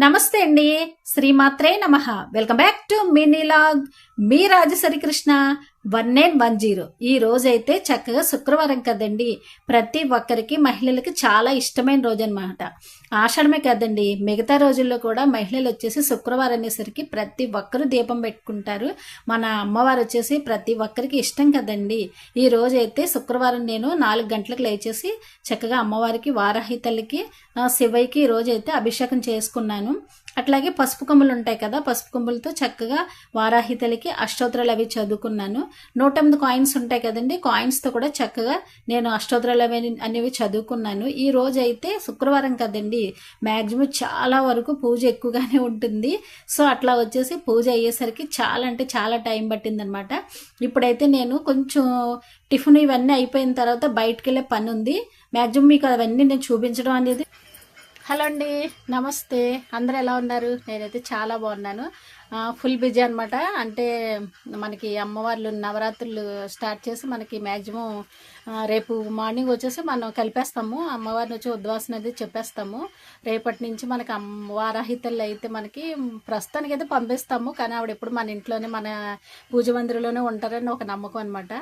నమస్తే అండి. శ్రీమాత్రే నమ. Welcome back to minilog me Rajasari Krishna one nine one zero. ఈ రోజైతే చక్కగా శుక్రవారం కదండి. ప్రతి ఒక్కరికి మహిళలకి చాలా ఇష్టమైన రోజు అనమాట ఆషాఢమే కదండి. మిగతా రోజుల్లో కూడా మహిళలు వచ్చేసి శుక్రవారం అనేసరికి ప్రతి ఒక్కరు దీపం పెట్టుకుంటారు. మన అమ్మవారు వచ్చేసి ప్రతి ఒక్కరికి ఇష్టం కదండి. ఈ రోజైతే శుక్రవారం నేను నాలుగు గంటలకు లేచేసి చక్కగా అమ్మవారికి వారాహి తల్లికి శివయ్యకి ఈ రోజైతే అభిషేకం చేసుకున్నాను. అట్లాగే పసుపు కొమ్ములు ఉంటాయి కదా పసుపు కొమ్ములతో చక్కగా వారాహితలకి అష్టోత్తరాలు అవి చదువుకున్నాను. నూట ఎనిమిది కాయిన్స్ ఉంటాయి కదండి. కాయిన్స్తో కూడా చక్కగా నేను అష్టోత్తరాలు అనేవి చదువుకున్నాను. ఈ రోజు అయితే శుక్రవారం కదండి. మ్యాక్సిమం చాలా వరకు పూజ ఎక్కువగానే ఉంటుంది. సో అట్లా వచ్చేసి పూజ అయ్యేసరికి చాలా అంటే చాలా టైం పట్టిందనమాట ఇప్పుడైతే నేను కొంచెం టిఫిన్ ఇవన్నీ అయిపోయిన తర్వాత బయటకు వెళ్ళే పని ఉంది మ్యాక్సిమం మీకు అవన్నీ నేను చూపించడం అనేది హలో అండి. నమస్తే. అందరు ఎలా ఉన్నారు? నేనైతే చాలా బాగున్నాను. ఫుల్ బిజీ అనమాట అంటే మనకి అమ్మవార్లు నవరాత్రులు స్టార్ట్ చేసి మనకి మ్యాక్సిమం రేపు మార్నింగ్ వచ్చేసి మనం కలిపేస్తాము. అమ్మవారిని వచ్చి ఉద్వాసన అది చెప్పేస్తాము. రేపటి నుంచి మనకి అమ్మవారాహితలు అయితే మనకి ప్రస్తుతానికి అయితే పంపిస్తాము. కానీ ఆవిడ ఎప్పుడు మన ఇంట్లోనే మన పూజ మందిరంలోనే ఉంటారని ఒక నమ్మకం అనమాట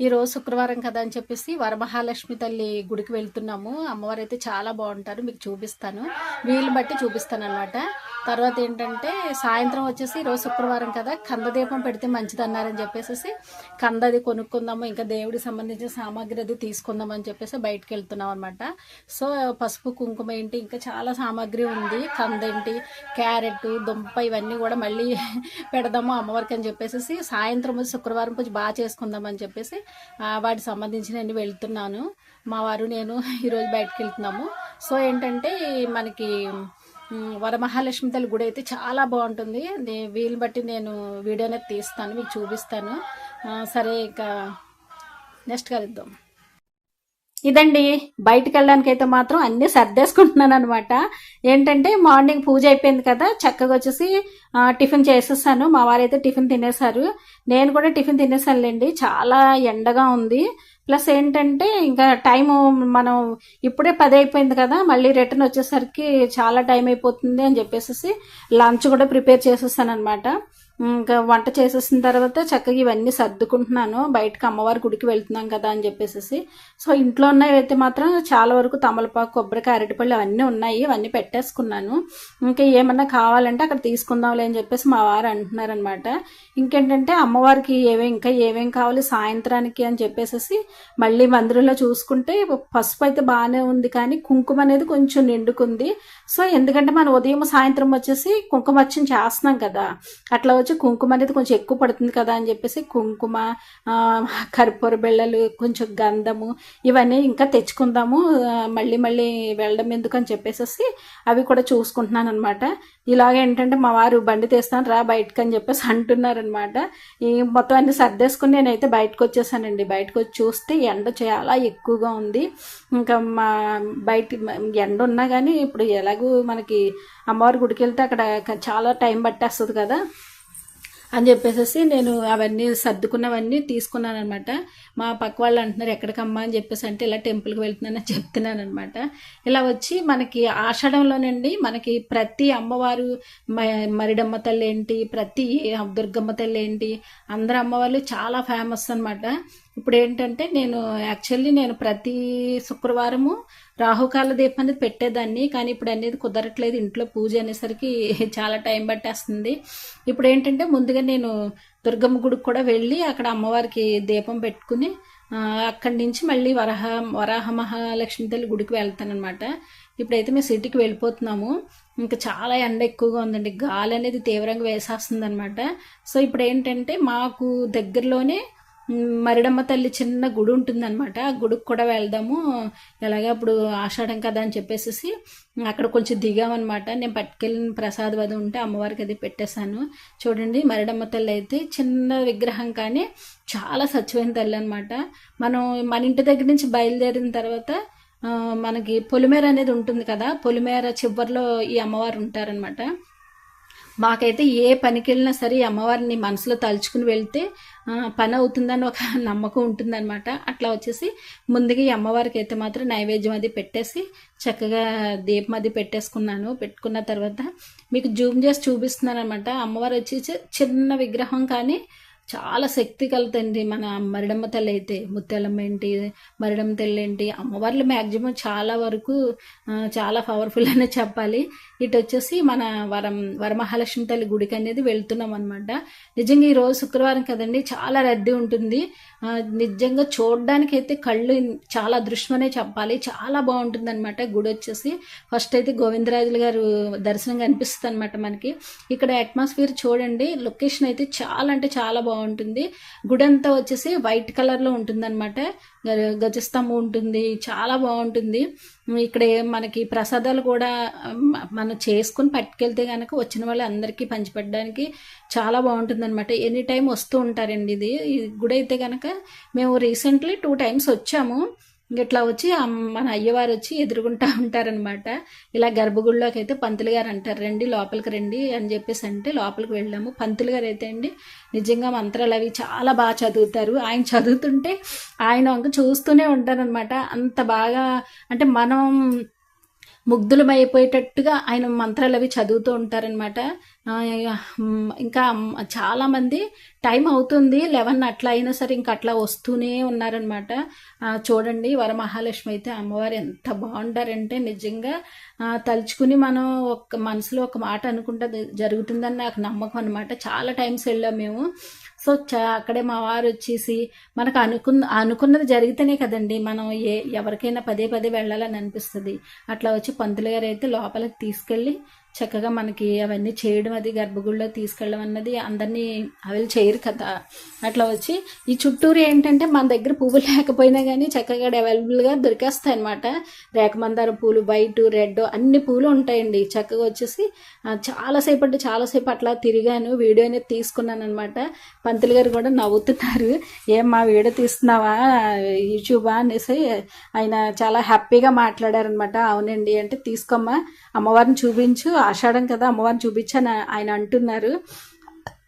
ఈరోజు శుక్రవారం కదా అని చెప్పేసి వరమహాలక్ష్మి తల్లి గుడికి వెళ్తున్నాము. అమ్మవారు అయితే చాలా బాగుంటారు. మీకు చూపిస్తాను. వీలు బట్టి చూపిస్తాను అనమాట తర్వాత ఏంటంటే సాయంత్రం వచ్చేసి రోజు శుక్రవారం కదా కంద దీపం పెడితే మంచిది అన్నారని చెప్పేసి కందది కొనుక్కుందాము ఇంకా దేవుడికి సంబంధించిన సామాగ్రి అది తీసుకుందాం అని చెప్పేసి బయటకు వెళ్తున్నాం అనమాట సో పసుపు కుంకుమ ఏంటి ఇంకా చాలా సామాగ్రి ఉంది. కంద ఏంటి క్యారెట్ దుంప ఇవన్నీ కూడా మళ్ళీ పెడదాము అమ్మవారికి అని చెప్పేసి సాయంత్రం వచ్చి శుక్రవారం పూజ బాగా చేసుకుందాం అని చెప్పేసి ఆ, వాటికి అన్ని వెళ్తున్నాను. మా వారు నేను ఈరోజు బయటకు వెళ్తున్నాము. సో ఏంటంటే మనకి వరమహాలక్ష్మి తల్లి గుడి అయితే చాలా బాగుంటుంది. వీలు బట్టి నేను వీడియో అనేది తీస్తాను మీకు చూపిస్తాను. సరే ఇక నెక్స్ట్ కలుద్దాం ఇదండి బయటకు వెళ్ళడానికి అయితే మాత్రం అన్నీ సర్దేసుకుంటున్నాను అనమాట ఏంటంటే మార్నింగ్ పూజ అయిపోయింది కదా చక్కగా వచ్చేసి టిఫిన్ చేసేసాను. మా వారైతే టిఫిన్ తినేశారు. నేను కూడా టిఫిన్ తినేసానులేండి. చాలా ఎండగా ఉంది. ప్లస్ ఏంటంటే ఇంకా టైం మనం ఇప్పుడే పది అయిపోయింది కదా మళ్ళీ రిటర్న్ వచ్చేసరికి చాలా టైం అయిపోతుంది అని చెప్పేసి లంచ్ కూడా ప్రిపేర్ చేసేసాను అనమాట ఇంకా వంట చేసేసిన తర్వాత చక్కగా ఇవన్నీ సర్దుకుంటున్నాను. బయటకు అమ్మవారి గుడికి వెళ్తున్నాం కదా అని చెప్పేసి సో ఇంట్లో ఉన్నవి అయితే మాత్రం చాలా వరకు తమలపాకు కొబ్బరికాయ అరటిపళ్ళు అవన్నీ ఉన్నాయి. అవన్నీ పెట్టేసుకున్నాను. ఇంకా ఏమన్నా కావాలంటే అక్కడ తీసుకుందాంలే అని చెప్పేసి మా వారు అంటున్నారనమాట ఇంకేంటంటే అమ్మవారికి ఏవే ఇంకా ఏమేం కావాలి సాయంత్రానికి అని చెప్పేసి మళ్ళీ మందిరంలో చూసుకుంటే పసుపు అయితే బాగానే ఉంది కానీ కుంకుమ అనేది కొంచెం నిండుకుంది. సో ఎందుకంటే మనం ఉదయం సాయంత్రం వచ్చేసి కుంకుమ వచ్చిన చేస్తున్నాం కదా. అట్లా వచ్చి కుంకుమ అనేది కొంచెం ఎక్కువ పడుతుంది కదా అని చెప్పేసి కుంకుమ కర్పూర బిళ్ళలు కొంచెం గంధము ఇవన్నీ ఇంకా తెచ్చుకుందాము. మళ్ళీ మళ్ళీ వెళ్ళడం ఎందుకు అని చెప్పేసి అవి కూడా చూసుకుంటున్నాను అనమాట ఇలాగ ఏంటంటే మా వారు బండి తీస్తాను రా బయటకు అని చెప్పేసి అంటున్నారనమాట ఈ మొత్తం అన్ని సర్దేసుకుని నేనైతే బయటకు వచ్చేసానండి. బయటకు వచ్చి చూస్తే ఎండ చాలా ఎక్కువగా ఉంది. ఇంకా మా బయట ఎండ ఉన్నా కానీ ఇప్పుడు ఎలాగూ మనకి అమ్మవారి గుడికి వెళ్తే అక్కడ చాలా టైం పట్టేస్తుంది కదా. అని చెప్పేసి నేను అవన్నీ సర్దుకున్నవన్నీ తీసుకున్నాను అనమాట మా పక్క వాళ్ళు అంటున్నారు ఎక్కడికమ్మా? అని చెప్పేసి అంటే ఇలా టెంపుల్కి వెళ్తున్నానని చెప్తున్నాను అనమాట ఇలా వచ్చి మనకి ఆషాఢంలోనండి మనకి ప్రతి అమ్మవారు మ- మరిడమ్మ తల్లి ఏంటి ప్రతి దుర్గమ్మ తల్లి ఏంటి అందరు అమ్మవాళ్ళు చాలా ఫేమస్ అనమాట ఇప్పుడు ఏంటంటే నేను యాక్చువల్లీ నేను ప్రతి శుక్రవారము రాహుకాల దీపం అనేది పెట్టేదాన్ని కానీ ఇప్పుడు అనేది కుదరట్లేదు. ఇంట్లో పూజ అనేసరికి చాలా టైం పట్టేస్తుంది. ఇప్పుడు ఏంటంటే ముందుగా నేను దుర్గమ్మ గుడికి కూడా వెళ్ళి అక్కడ అమ్మవారికి దీపం పెట్టుకుని అక్కడి నుంచి మళ్ళీ వరహ వరాహ మహాలక్ష్మి తల్లి గుడికి వెళ్తానమాట ఇప్పుడైతే మేము సిటీకి వెళ్ళిపోతున్నాము. ఇంకా చాలా ఎండ ఎక్కువగా ఉందండి. గాలి అనేది తీవ్రంగా వేసేస్తుంది అనమాట సో ఇప్పుడు ఏంటంటే మాకు దగ్గరలోనే మరిడమ్మ తల్లి చిన్న గుడి ఉంటుందన్నమాట. ఆ గుడికి కూడా వెళ్దాము. ఎలాగే అప్పుడు ఆషాఢం కదా అని చెప్పేసి అక్కడ కొంచెం దిగామన్నమాట. నేను పట్టుకెళ్ళిన ప్రసాద్ అది ఉంటే అమ్మవారికి అది పెట్టేశాను. చూడండి మరిడమ్మ తల్లి అయితే చిన్న విగ్రహం కానీ చాలా సత్యమైన తల్లి అనమాట మనం మన ఇంటి దగ్గర నుంచి బయలుదేరిన తర్వాత మనకి పొలిమేర అనేది ఉంటుంది కదా పొలిమేర చివరిలో ఈ అమ్మవారు ఉంటారనమాట మాకైతే ఏ పనికి వెళ్ళినా సరే అమ్మవారిని మనసులో తలుచుకుని వెళ్తే పని అవుతుందని ఒక నమ్మకం ఉంటుందన్నమాట. అట్లా వచ్చేసి ముందుగా ఈ అమ్మవారికి అయితే మాత్రం నైవేద్యం అది పెట్టేసి చక్కగా దీపం అది పెట్టేసుకున్నాను. పెట్టుకున్న తర్వాత మీకు జూమ్ చేసి చూపిస్తున్నాను అనమాట అమ్మవారు వచ్చేసి చిన్న విగ్రహం కానీ చాలా శక్తి కలుగుతుంది మన మరిడమ్మ తల్లి అయితే. ముత్యాలమ్మ ఏంటి మరిడమ్మ తల్లి ఏంటి అమ్మవార్లు మ్యాక్సిమం చాలా వరకు చాలా పవర్ఫుల్ అనే చెప్పాలి. ఇటు వచ్చేసి మన వరం వరమహాలక్ష్మి తల్లి గుడికి అనేది వెళ్తున్నాం అనమాట నిజంగా ఈ రోజు శుక్రవారం కదండి చాలా రద్దీ ఉంటుంది. నిజంగా చూడడానికి అయితే కళ్ళు చాలా అదృష్టమనే చెప్పాలి. చాలా బాగుంటుంది అనమాట గుడి వచ్చేసి ఫస్ట్ అయితే గోవిందరాజులు గారు దర్శనం కనిపిస్తుంది అనమాట మనకి. ఇక్కడ అట్మాస్ఫియర్ చూడండి లొకేషన్ అయితే చాలా అంటే చాలా బాగుంది బాగుంటుంది. గుడి అంతా వచ్చేసి వైట్ కలర్లో ఉంటుందన్నమాట. గజస్తంభం ఉంటుంది. చాలా బాగుంటుంది. ఇక్కడ మనకి ప్రసాదాలు కూడా మనం చేసుకుని పట్టుకెళ్తే కనుక వచ్చిన వాళ్ళందరికీ పంచిపెట్టడానికి చాలా బాగుంటుంది అనమాట ఎనీ టైం వస్తూ ఉంటారండి ఇది. గుడి అయితే కనుక మేము రీసెంట్లీ టూ టైమ్స్ వచ్చాము. ఇట్లా వచ్చి మన అయ్యవారు వచ్చి ఎదురుకుంటా ఉంటారనమాట ఇలా గర్భగుడిలోకి అయితే పంతులు గారు అంటారు రండి లోపలికి రండి అని చెప్పేసి అంటే లోపలికి వెళ్ళాము. పంతులు గారు అయితే అండి నిజంగా మంత్రాలు అవి చాలా బాగా చదువుతారు. ఆయన చదువుతుంటే ఆయన వంక చూస్తూనే ఉంటారనమాట అంత బాగా అంటే మనం ముగ్ధులమైపోయేటట్టుగా ఆయన మంత్రాలు అవి చదువుతూ ఉంటారనమాట ఇంకా చాలామంది టైం అవుతుంది లెవెన్ అట్లా అయినా సరే ఇంకా అట్లా వస్తూనే ఉన్నారనమాట చూడండి వరమహాలక్ష్మి అయితే అమ్మవారు ఎంత బాగుంటారంటే నిజంగా తలుచుకుని మనం ఒక మనసులో ఒక మాట అనుకుంటే జరుగుతుందని నాకు నమ్మకం అనమాట చాలా టైమ్స్ వెళ్ళాం మేము. సో చ అక్కడే మా వారు వచ్చేసి మనకు అనుకున్న అనుకున్నది జరిగితేనే కదండి మనం ఏ ఎవరికైనా పదే పదే వెళ్ళాలని అనిపిస్తుంది. అట్లా వచ్చి పంతులు గారు అయితే లోపలికి తీసుకెళ్ళి చక్కగా మనకి అవన్నీ చేయడం అది గర్భగుడిలో తీసుకెళ్ళడం అన్నది అందరినీ అవి చేయరు కదా. అట్లా వచ్చి ఈ చుట్టూరు ఏంటంటే మన దగ్గర పువ్వులు లేకపోయినా కానీ చక్కగా అవైలబుల్గా దొరికేస్తాయి అనమాట రేఖమందార పూలు వైట్ రెడ్ అన్ని పూలు ఉంటాయండి. చక్కగా వచ్చేసి ఆ, చాలాసేపు అంటే చాలాసేపు అట్లా తిరిగాను. వీడియో అనేది తీసుకున్నాను అనమాట పంతులు గారు కూడా నవ్వుతున్నారు. ఏం మా వీడియో తీస్తున్నావా? యూట్యూబా? అనేసి ఆయన చాలా హ్యాపీగా మాట్లాడారనమాట అవునండి అంటే తీసుకోమ్మా. అమ్మవారిని చూపించు. ఆషాఢం కదా అమ్మవారిని చూపించాను ఆయన అంటున్నారు.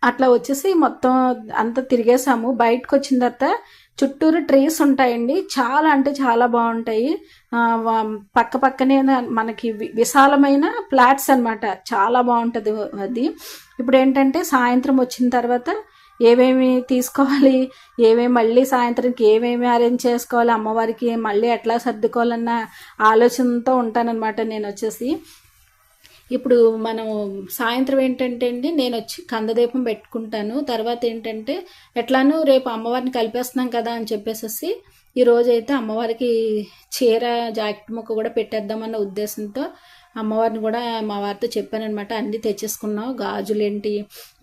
అట్లా వచ్చేసి మొత్తం అంతా తిరిగేసాము బయటకు వచ్చిన తర్వాత చుట్టూరు ట్రీస్ ఉంటాయండి. చాలా అంటే చాలా బాగుంటాయి. పక్క పక్కనే మనకి వి- విశాలమైన ఫ్లాట్స్ అనమాట చాలా బాగుంటుంది అది. ఇప్పుడు ఏంటంటే సాయంత్రం వచ్చిన తర్వాత ఏమేమి తీసుకోవాలి ఏమేమి మళ్ళీ సాయంత్రంకి ఏమేమి అరేంజ్ చేసుకోవాలి అమ్మవారికి మళ్ళీ ఎట్లా సర్దుకోవాలన్న ఆలోచనతో ఉంటానన్నమాట నేను వచ్చేసి. ఇప్పుడు మనం సాయంత్రం ఏంటంటే అండి నేను వచ్చి కందదీపం పెట్టుకుంటాను. తర్వాత ఏంటంటే ఎట్లానూ రేపు అమ్మవారిని కలిపేస్తున్నాం కదా అని చెప్పేసి ఈ అయితే అమ్మవారికి చీర జాకెట్ ముక్క కూడా పెట్టేద్దామన్న ఉద్దేశంతో అమ్మవారిని కూడా మా వారితో చెప్పానమాట అన్నీ తెచ్చేసుకున్నాం గాజులు ఏంటి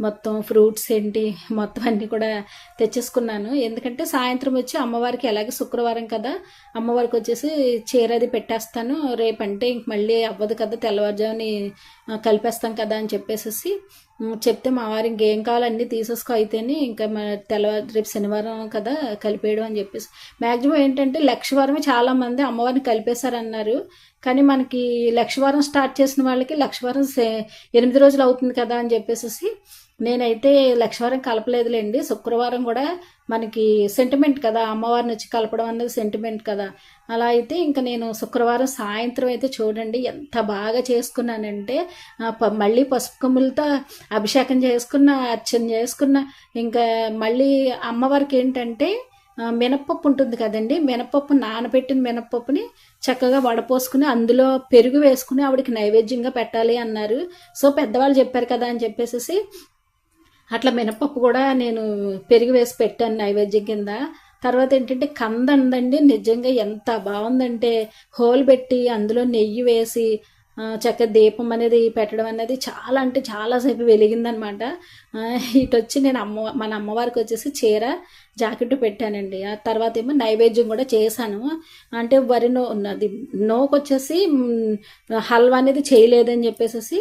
మొత్తం ఫ్రూట్స్ ఏంటి? మొత్తం అన్నీ కూడా తెచ్చేసుకున్నాను. ఎందుకంటే సాయంత్రం వచ్చి అమ్మవారికి ఎలాగే శుక్రవారం కదా అమ్మవారికి వచ్చేసి చీర అది పెట్టేస్తాను. రేపంటే ఇంక మళ్ళీ అవ్వదు కదా తెల్లవారుజాముని కలిపేస్తాం కదా అని చెప్పేసి చెప్తే మా వారు ఇంకేం కావాలో అన్నీ తీసేసుకో అయితేనే ఇంకా మన తెల్లవారు రేపు శనివారం కదా కలిపేయడం అని చెప్పేసి. మ్యాక్సిమం ఏంటంటే లక్షవారమే చాలా మంది అమ్మవారిని కలిపేశారన్నారు. కానీ మనకి లక్షవారం స్టార్ట్ చేసిన వాళ్ళకి లక్షవారం సే- ఎనిమిది రోజులు అవుతుంది కదా అని చెప్పేసి నేనైతే లక్ష్మీవారం కలపలేదులేండి. శుక్రవారం కూడా మనకి సెంటిమెంట్ కదా అమ్మవారిని వచ్చి కలపడం అనేది సెంటిమెంట్ కదా. అలా అయితే ఇంకా నేను శుక్రవారం సాయంత్రం అయితే చూడండి ఎంత బాగా చేసుకున్నానంటే ప- మళ్ళీ పసుపు కొమ్ములతో అభిషేకం చేసుకున్న అర్చన చేసుకున్న ఇంకా మళ్ళీ అమ్మవారికి ఏంటంటే మినప్పప్పు ఉంటుంది కదండి మినప్పప్పు నానబెట్టిన మినప్పప్పుని చక్కగా వడపోసుకుని అందులో పెరుగు వేసుకుని ఆవిడకి నైవేద్యంగా పెట్టాలి అన్నారు. సో పెద్దవాళ్ళు చెప్పారు కదా అని చెప్పేసి అట్లా మినపప్పు కూడా నేను పెరిగి వేసి పెట్టాను నైవేద్యం కింద. తర్వాత ఏంటంటే కంద ఉందండి నిజంగా ఎంత బాగుందంటే హోల్ పెట్టి అందులో నెయ్యి వేసి చక్కగా దీపం అనేది పెట్టడం అనేది చాలా అంటే చాలాసేపు వెలిగిందనమాట. ఇటు వచ్చి నేను అమ్మ మన అమ్మవారికి వచ్చేసి చీర జాకెట్ పెట్టానండి. ఆ తర్వాత ఏమో నైవేద్యం కూడా చేశాను. అంటే వరి నో అది నోకు వచ్చేసి హల్వా అనేది చేయలేదని చెప్పేసి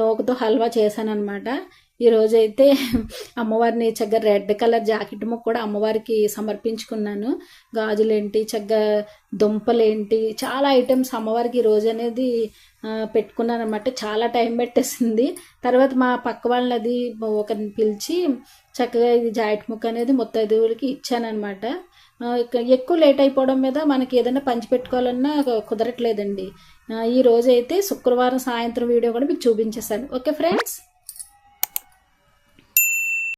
నోకుతో హల్వా చేశాను అనమాట ఈరోజైతే అమ్మవారిని చక్కగా రెడ్ కలర్ జాకెట్ ముక్క కూడా అమ్మవారికి సమర్పించుకున్నాను. గాజులేంటి చక్కగా దుంపలేంటి చాలా ఐటమ్స్ అమ్మవారికి ఈ రోజు అనేది పెట్టుకున్నాను అనమాట చాలా టైం పెట్టేసింది. తర్వాత మా పక్క వాళ్ళని అది ఒకరిని పిలిచి చక్కగా ఇది జాకెట్ ముక్క అనేది ముత్తైదువులకి ఇచ్చానమాట ఎక్కువ లేట్ అయిపోవడం మీద మనకి ఏదైనా పంచి పెట్టుకోవాలన్నా కుదరట్లేదండి. ఈ రోజు అయితే శుక్రవారం సాయంత్రం వీడియో కూడా మీకు చూపించేసాను ఓకే ఫ్రెండ్స్?